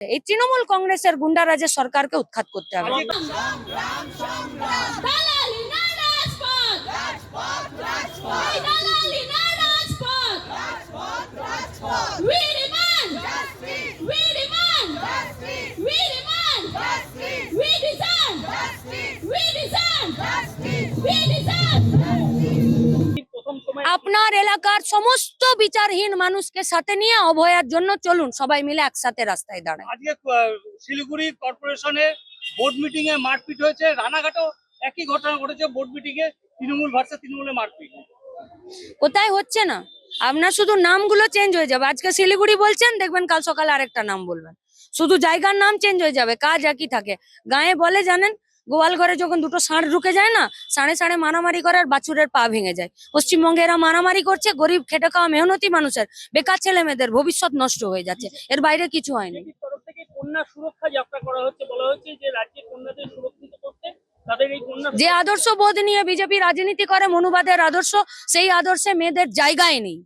এই তৃণমূল কংগ্রেসের গুন্ডারাজের সরকারকে উৎখাত করতে হবে We deserve We deserve আপনার এলাকার সমস্ত বিচারহীন মানুষকে সাথে নিয়ে অভয়ার জন্য চলুন সবাই মিলে একসাথে রাস্তায় দাঁড়ায় আজকে শিলিগুড়ি কর্পোরেশনে বোর্ড মিটিং এ মারপিট হয়েছে। রানাঘাটেও একই ঘটনা ঘটেছে বোর্ড মিটিং এ তৃণমূল ভার্সেস তৃণমূলের মারপিট। কোথায় হচ্ছে না? আপনার শুধু নামগুলো চেঞ্জ হয়ে যাবে। আজকে শিলিগুড়ি বলছেন দেখবেন কাল সকালে আরেকটা নাম বলবেন। শুধু জায়গার নাম চেঞ্জ হয়ে যাবে কাজ একই থাকে। গায়ে বলে জানেন গোয়াল ঘরে যখন দুটো ষাঁড় ঢুকে যায় না সাড়ে সাড়ে মারামারি করে আর বাছুরের পা ভেঙে যায়। পশ্চিমবঙ্গে এরা মারামারি করছে গরিব খেটে খাওয়া মেহনতি মানুষের বেকার ছেলে মেয়েদের ভবিষ্যৎ নষ্ট হয়ে যাচ্ছে। এর বাইরে কিছু হয়নি বিজেপির কন্যা সুরক্ষা যাত্রা করা হচ্ছে বলা হচ্ছে যে রাজ্যের কন্যাদের সুরক্ষিত করতে তাদের এই কন্যা যে আদর্শ বোধ নিয়ে বিজেপি রাজনীতি করে মনুবাদের আদর্শ সেই আদর্শে মেয়েদের জায়গায় নেই।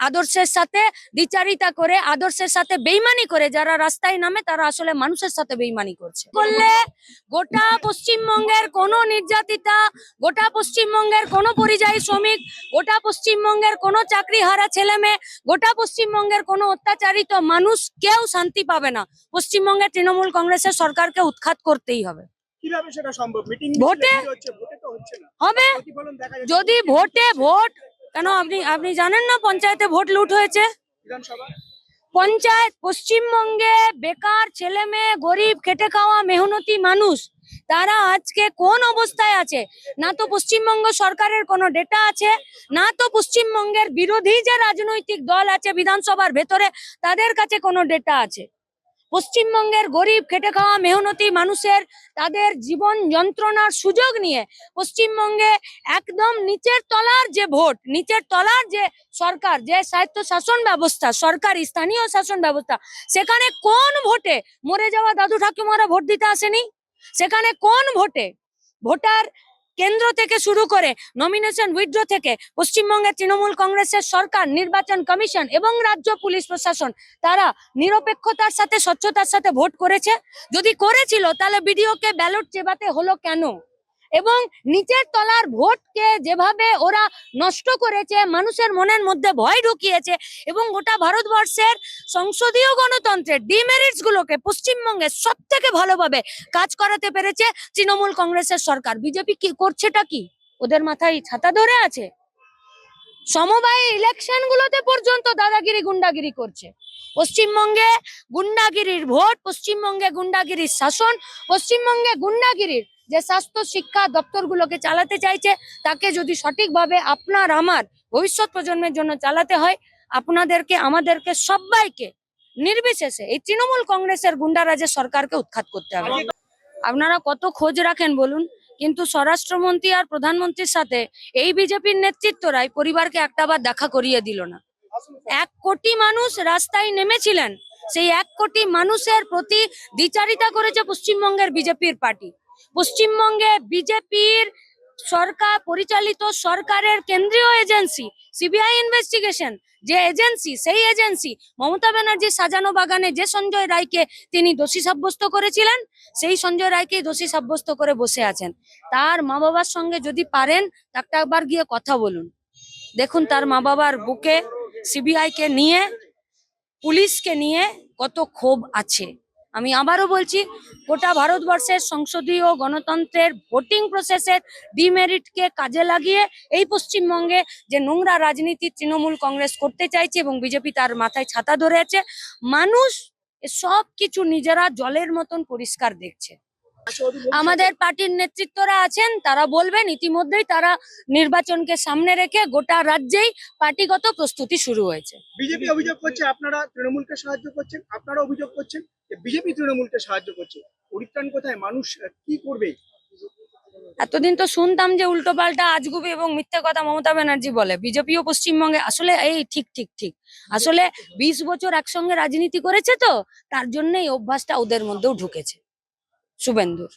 আদর্শের সাথে দ্বিচারিতা করে আদর্শের সাথে বেইমানি করে যারা রাস্তায় নামে তারা আসলে মানুষের সাথে বেইমানি করছে। করলে গোটা পশ্চিমবঙ্গের কোন নির্যাতিতা গোটা পশ্চিমবঙ্গের কোন পরিযায়ী শ্রমিক গোটা পশ্চিমবঙ্গের কোন চাকরি হারা ছেলে মেয়ে গোটা পশ্চিমবঙ্গের কোন অত্যাচারিত মানুষ কেউ শান্তি পাবে না। পশ্চিমবঙ্গের তৃণমূল কংগ্রেসের সরকারকে উৎখাত করতেই হবে। কীভাবে সেটা সম্ভব? মিটিং ভোটে? হবে। যদি ভোটে ভোট কেন? আপনি আপনি জানেন না পঞ্চায়েতে ভোট লুট হয়েছে? পঞ্চায়েত পশ্চিমবঙ্গে বেকার ছেলে মেয়ে, গরিব, খেটে খাওয়া, মেহনতি মানুষ, তারা আজকে কোন অবস্থায় আছে? না তো পশ্চিমবঙ্গ সরকারের কোনো ডেটা আছে, না তো পশ্চিমবঙ্গের বিরোধী যে রাজনৈতিক দল আছে বিধানসভার ভেতরে, তাদের কাছে কোনো ডেটা আছে? পশ্চিমবঙ্গের গরিব খেটে খাওয়া মেহনতি মানুষের তাদের জীবন যন্ত্রণার সুযোগ নিয়ে পশ্চিমবঙ্গে একদম নিচের তলার যে ভোট, নিচের তলার যে সরকার, যে স্বায়ত্ত শাসন ব্যবস্থা, সরকার স্থানীয় শাসন ব্যবস্থা, সেখানে কোন ভোটে মরে যাওয়া দাদু ঠাকুমারা ভোট দিতে আসেনি? সেখানে কোন ভোটে ভোটার কেন্দ্র থেকে শুরু করে নমিনেশন উইথড্র থেকে পশ্চিমবঙ্গের তৃণমূল কংগ্রেসের সরকার, নির্বাচন কমিশন এবং রাজ্য পুলিশ প্রশাসন, তারা নিরপেক্ষতার সাথে, স্বচ্ছতার সাথে ভোট করেছে। যদি করেছিল, তাহলে বিডিওকে ব্যালট চেবাতে হলো কেন? এবং নিচের তলার ভোটকে যেভাবে ওরা নষ্ট করেছে, মানুষের মনের মধ্যে ভয় ঢুকিয়েছে এবং গোটা ভারতবর্ষের সংসদীয় গণতন্ত্রের ডিমেরিটস গুলোকে পশ্চিমবঙ্গে সব থেকে ভালোভাবে কাজ করাতে পেরেছে তৃণমূল কংগ্রেসের সরকার। বিজেপি কি করছেটা কি? ওদের মাথায় ছাতা ধরে আছে? সমবায় ইলেকশন গুলোতে পর্যন্ত দাদাগিরি গুন্ডাগিরি করছে। পশ্চিমবঙ্গে গুন্ডাগিরির ভোট, পশ্চিমবঙ্গে গুন্ডাগিরির শাসন, পশ্চিমবঙ্গে গুন্ডাগিরির যে স্বাস্থ্য শিক্ষা দপ্তরগুলোকে চালাতে চাইছে, তাকে যদি সঠিকভাবে আপনার আমার ভবিষ্যৎ প্রজন্মের জন্য চালাতে হয়, আপনাদেরকে, আমাদেরকে সবাইকে নির্বিশেষে এই তৃণমূল কংগ্রেসের গুন্ডারাজের সরকারকে উৎখাত করতে হবে। আপনারা কত খোঁজ রাখেন বলুন? কিন্তু স্বরাষ্ট্রমন্ত্রী আর প্রধানমন্ত্রীর সাথে এই বিজেপির নেতৃত্বরাই পরিবারকে একটাবার দেখা করিয়ে দিল না। এক কোটি মানুষ রাস্তায় নেমেছিলেন, সেই এক কোটি মানুষের প্রতি দ্বিচারিতা করেছে পশ্চিমবঙ্গের বিজেপির পার্টি। পশ্চিমবঙ্গে বিজেপির সরকার, পরিচালিত সরকারের কেন্দ্রীয় এজেন্সি, সিবিআই ইনভেস্টিগেশন যে এজেন্সি, সেই এজেন্সি, মমতা ব্যানার্জি সাজানো বাগানে যে সঞ্জয় রায়কে তিনি দোষী সাব্যস্ত করেছিলেন, সেই সঞ্জয় রায়কেই দোষী সাব্যস্ত করে বসে আছেন। তার মা বাবার সঙ্গে যদি পারেন একটা একবার গিয়ে কথা বলুন। দেখুন তার মা বাবার বুকে সিবিআইকে নিয়ে, পুলিশকে নিয়ে কত ক্ষোভ আছে। আমি আবারও বলছি, গোটা ভারতবর্ষের সংসদীয় গণতন্ত্রের ভোটিং প্রসেসের ডিমেরিটকে কাজে লাগিয়ে এই পশ্চিমবঙ্গে যে নোংরা রাজনীতি তৃণমূল কংগ্রেস করতে চাইছে এবং বিজেপি তার মাথায় ছাতা ধরে আছে, মানুষ সব কিছু নিজেরা জলের মতন পরিষ্কার দেখছে। আমাদের পার্টির নেতৃত্বরা আছেন, তারা বলবেন, ইতিমধ্যেই তারা নির্বাচনকে সামনে রেখে গোটা রাজ্যেই পার্টিগত প্রস্তুতি শুরু হয়েছে। বিজেপি অভিযোগ করছে, আপনারা তৃণমূলকে সাহায্য করছেন, আপনারা অভিযোগ করছেন বিজেপি তৃণমূলকে সাহায্য করছে। পরিত্রাণ কোথায়? মানুষ কি করবে? এতদিন তো শুনতাম যে উল্টো পাল্টা আজগুবি এবং মিথ্যে কথা মমতা ব্যানার্জি বলে। বিজেপিও পশ্চিমবঙ্গে, আসলে এই ঠিক ঠিক ঠিক। আসলে বিশ বছর একসঙ্গে রাজনীতি করেছে তো, তার জন্য এই অভ্যাসটা ওদের মধ্যেও ঢুকেছে। শুভেন্দুর।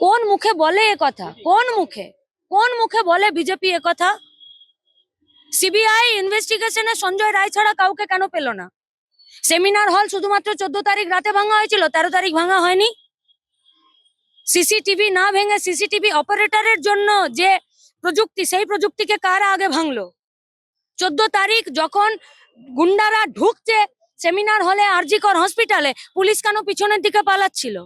কোন মুখে বলে এ কথা? কোন মুখে? কোন মুখে বলে বিজেপি এ কথা? সিবিআই ইনভেস্টিগেশনে সঞ্জয় রায় ছাড়া কাউকে কেন পেল না? সেমিনার হল শুধুমাত্র চোদ্দ তারিখ রাতে ভাঙা হয়েছিল, তেরো তারিখ ভাঙা হয়নি। সিসিটিভি না ভেঙে সিসিটিভি অপারেটরের জন্য যে প্রযুক্তি, সেই প্রযুক্তিকে কারা আগে ভাঙলো? চোদ্দ তারিখ যখন গুন্ডারা ঢুকছে সেমিনার হলে আরজিকর হসপিটালে পুলিশ কেন পিছনের দিকে পালাচ্ছিল?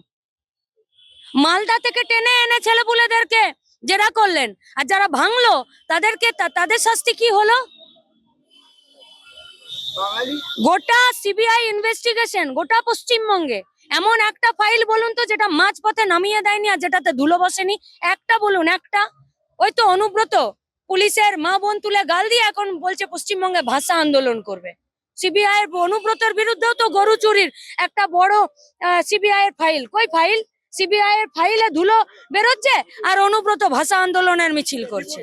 মালদা থেকে টেনে এনে ছেলেপুলেদেরকে জেরা করলেন। আর যারা ভাঙলো, তাদেরকে তাদের শাস্তি কি হলো? গোটা সিবিআই ইনভেস্টিগেশন গোটা পশ্চিমবঙ্গে। এমন একটা ফাইল বলুন তো যেটা মাঝপথে নামিয়ে দেয়নি আর যেটাতে ধুলো বসেনি। একটা বলুন একটা? ওই তো অনুব্রত পুলিশের মা বোন তুলে গাল দিয়ে এখন বলছে পশ্চিমবঙ্গে ভাষা আন্দোলন করবে। সিবিআই এর অনুব্রতর বিরুদ্ধেও তো গরু চুরির একটা বড় সিবিআই এর ফাইল কই ফাইল সিবিআই এর ফাইলে ধুলো বেরোচ্ছে আর অনুব্রত ভাষা আন্দোলনের মিছিল করছে।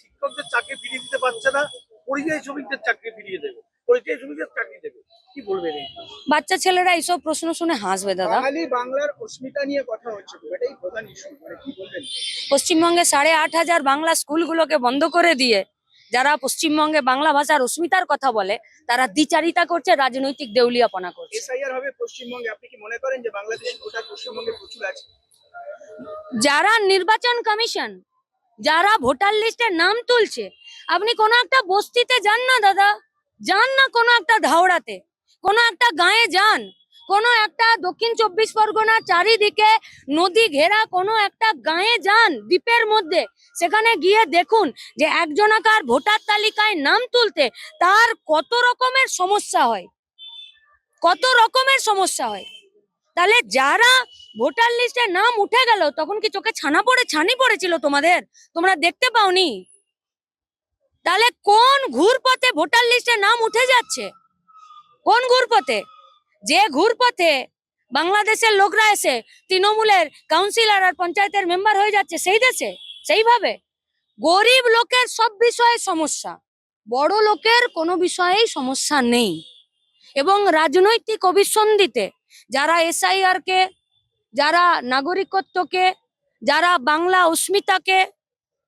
শিক্ষকদের চাকরি ফিরিয়ে দিতে পারছে না। পরিযায়ী শ্রমিকদের চাকরি ফিরিয়ে দেবে পরিযায়ী শ্রমিকদের চাকরি দেবে। কি বলবেন বাচ্চা ছেলেরা এইসব প্রশ্ন শুনে হাসবে দাদা। বাঙালি বাংলার অস্মিতা নিয়ে কথা হচ্ছে এটাই প্রধান ইস্যু মানে কি বলবেন? পশ্চিমবঙ্গে সাড়ে আট হাজার বাংলা স্কুলগুলোকে বন্ধ করে দিয়ে যারা পশ্চিমবঙ্গে বাংলা ভাষার অস্মিতার কথা বলে তারা দ্বিচারিতা করছে রাজনৈতিক দেউলিয়াপনা করছে। এসআইআর হবে পশ্চিমবঙ্গে আপনি কি মনে করেন যে বাংলাদেশের কোটা পশ্চিমবঙ্গে প্রচুর আছে? যারা নির্বাচন কমিশন যারা ভোটার লিস্টে নাম তুলছে আপনি কোনো একটা বস্তিতে যান না, দাদা। যান না কোনো একটা ধাওড়াতে। কোনো একটা গায়ে যান। কোনো একটা দক্ষিণ চব্বিশ পরগনা চারিদিকে নদী ঘেরা কোনো একটা গায়ে যান দ্বীপের মধ্যে। সেখানে গিয়ে দেখুন যে একজনাকার ভোটার তালিকায় নাম তুলতে তার কত রকমের সমস্যা হয়। কত রকমের সমস্যা হয়। তাহলে যারা ভোটার লিস্টে নাম উঠে গেল, তখন কি চোখে ছানা পড়ে, ছানি পড়েছিল তোমাদের? তোমরা দেখতে পাওনি? তাহলে কোন ঘুরপথে ভোটার লিস্টে নাম উঠে যাচ্ছে? কোন ঘুরপথে? যে ঘুরপথে বাংলাদেশের লোকরা এসে তৃণমূলের কাউন্সিলর আর পঞ্চায়েতের মেম্বার হয়ে যাচ্ছে, সেই দেশে? সেইভাবে? গরিব লোকের সব বিষয়ে সমস্যা, বড় লোকের কোনো বিষয়েই সমস্যা নেই। এবং রাজনৈতিক অভিসন্ধিতে যারা এসআইআর কে, যারা নাগরিকত্বকে, যারা বাংলা অস্মিতাকে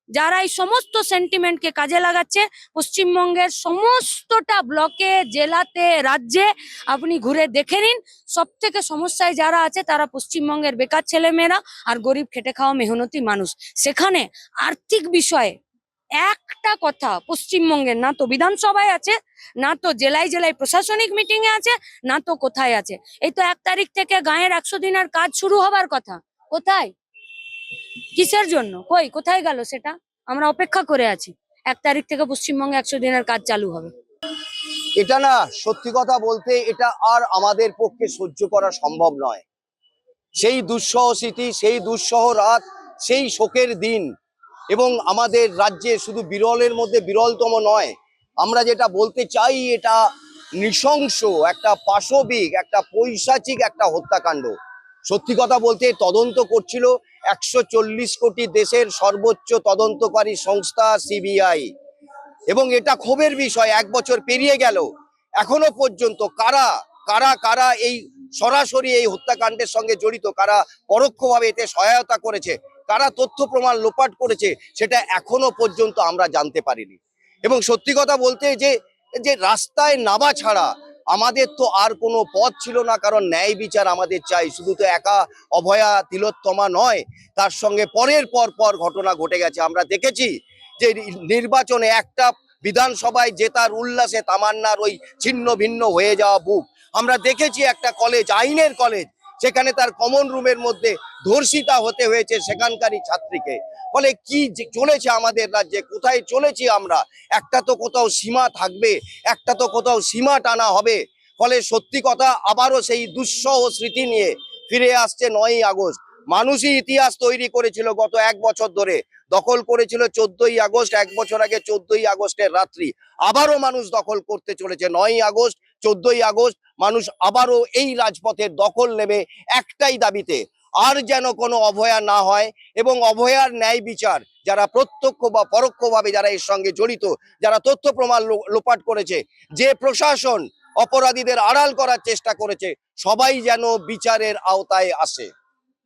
যারা এই সমস্ত সেন্টিমেন্টকে কাজে লাগাচ্ছে, পশ্চিমবঙ্গের সমস্তটা ব্লকে জেলাতে, রাজ্যে আপনি ঘুরে দেখে নিন। সব থেকে সমস্যায় যারা আছে, তারা পশ্চিমবঙ্গের বেকার ছেলেমেয়েরা আর গরিব খেটে খাওয়া মেহনতি মানুষ। সেখানে আর্থিক বিষয়ে একটা কথা পশ্চিমবঙ্গের, না তো বিধানসভায় আছে, না তো জেলায় জেলায় প্রশাসনিক মিটিং এ আছে, না তো কোথায় আছে। এই তো এক তারিখ থেকে গায়ের একশো দিনের কাজ শুরু হবার কথা। কোথায়? কিসের জন্য? কই? কোথায় গেল সেটা? আমরা অপেক্ষা করে আছি। এক তারিখ থেকে পশ্চিমবঙ্গে একশো দিনের কাজ চালু হবে। এটা না, সত্যি কথা বলতে এটা আর আমাদের পক্ষে সহ্য করা সম্ভব নয়। সেই দুঃসহ স্মৃতি, সেই দুঃসহ রাত, সেই শোকের দিন এবং আমাদের রাজ্যে শুধু বিরলের মধ্যে বিরলতম নয়, আমরা যেটা বলতে চাই এটা নৃশংস, একটা পাশবিক, একটা পৈশাচিক একটা হত্যাকাণ্ড। সত্যি কথা বলতে তদন্ত করছিল একশো চল্লিশ কোটি দেশের সর্বোচ্চ তদন্তকারী সংস্থা সিবিআই। এবং এটা ক্ষোভের বিষয়, এক বছর পেরিয়ে গেল। এখনও পর্যন্ত কারা কারা কারা এই সরাসরি এই হত্যাকাণ্ডের সঙ্গে জড়িত, কারা পরোক্ষভাবে এতে সহায়তা করেছে, কারা তথ্য প্রমাণ লোপাট করেছে, সেটা এখনও পর্যন্ত আমরা জানতে পারিনি। এবং সত্যি কথা বলতে যে যে রাস্তায় নামা ছাড়া আমাদের তো আর কোনো পথ ছিল না, কারণ ন্যায় বিচার আমাদের চাই। শুধু তো একা অভয়া তিলোত্তমা নয়, তার সঙ্গে পরের পর পর ঘটনা ঘটে গেছে। আমরা দেখেছি যে নির্বাচনে একটা বিধানসভায় জেতার উল্লাসে তামান্নার ওই ছিন্ন ভিন্ন হয়ে যাওয়া বুক। আমরা দেখেছি একটা কলেজ, আইনের কলেজ, সেখানে তার কমন রুমের মধ্যে ধর্ষিতা হতে হয়েছে সেখানকারই ছাত্রীকে। ফলে কি চলেছে আমাদের রাজ্যে? কোথায় চলেছি আমরা? একটা তো কোথাও সীমা থাকবে, একটা তো কোথাও সীমা টানা হবে। ফলে সত্যি কথা, আবারও সেই দুঃসহ স্মৃতি নিয়ে ফিরে আসছে নয়ই আগস্ট। মানুষই ইতিহাস তৈরি করেছিল গত এক বছর ধরে। দখল করেছিল চোদ্দই আগস্ট, এক বছর আগে চোদ্দই আগস্টের রাত্রি। আবারও মানুষ দখল করতে চলেছে নয়ই আগস্ট, চোদ্দই আগস্ট। মানুষ আবারও এই রাজপথের দখল নেবে একটাই দাবিতে। আর যেন কোনো অভয়া না হয় এবং অভয়ার ন্যায় বিচার যারা প্রত্যক্ষ বা পরোক্ষভাবে যারা এর সঙ্গে জড়িত যারা তথ্য প্রমাণ লোপাট করেছে যে প্রশাসন অপরাধীদের আড়াল করার চেষ্টা করেছে সবাই যেন বিচারের আওতায় আসে।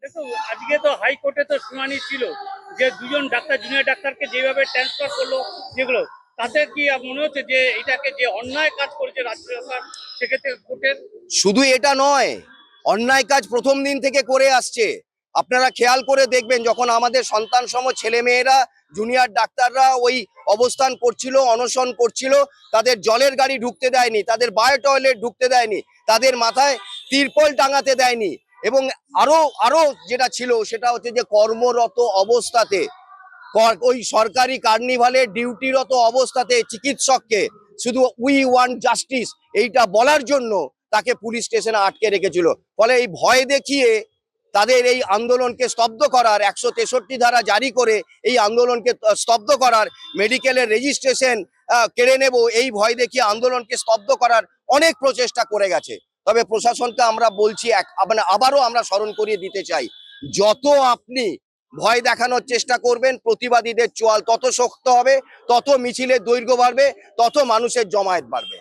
দেখো আজকে তো হাইকোর্টে তো শুনানি ছিল যে দুজন ডাক্তার জুনিয়র ডাক্তারকে যেভাবে ট্রান্সফার করল যেগুলো তাতে কি মনে হচ্ছে যে এটাকে যে অন্যায় কাজ করেছে রাজ্য সরকার সেক্ষেত্রে কোর্টের? শুধু এটা নয় অন্যায় কাজ প্রথম দিন থেকে করে আসছে। আপনারা খেয়াল করে দেখবেন যখন আমাদের সন্তান সম ছেলে মেয়েরা জুনিয়র ডাক্তাররা ওই অবস্থান করছিল, অনশন করছিল, তাদের জলের গাড়ি ঢুকতে দেয়নি, তাদের বায়ো টয়লেট ঢুকতে দেয়নি, তাদের মাথায় তিরপল টাঙাতে দেয়নি এবং আরও আরও যেটা ছিল সেটা হচ্ছে যে কর্মরত অবস্থাতে ওই সরকারি কার্নিভালে ডিউটিরত অবস্থাতে চিকিৎসককে শুধু উই ওয়ান্ট জাস্টিস এইটা বলার জন্য তাকে পুলিশ স্টেশনে আটকে রেখেছিল। ফলে এই ভয় দেখিয়ে তাদের এই আন্দোলনকে স্তব্ধ করার একশো তেষট্টি ধারা জারি করে এই আন্দোলনকে স্তব্ধ করার মেডিকেলের রেজিস্ট্রেশন কেড়ে নেব, এই ভয় দেখিয়ে আন্দোলনকে স্তব্ধ করার অনেক প্রচেষ্টা করে গেছে। তবে প্রশাসনকে আমরা বলছি এক মানে আবারও আমরা স্মরণ করিয়ে দিতে চাই, যত আপনি ভয় দেখানোর চেষ্টা করবেন, প্রতিবাদীদের চোয়াল তত শক্ত হবে, তত মিছিলের দৈর্ঘ্য বাড়বে, তত মানুষের জমায়েত বাড়বে।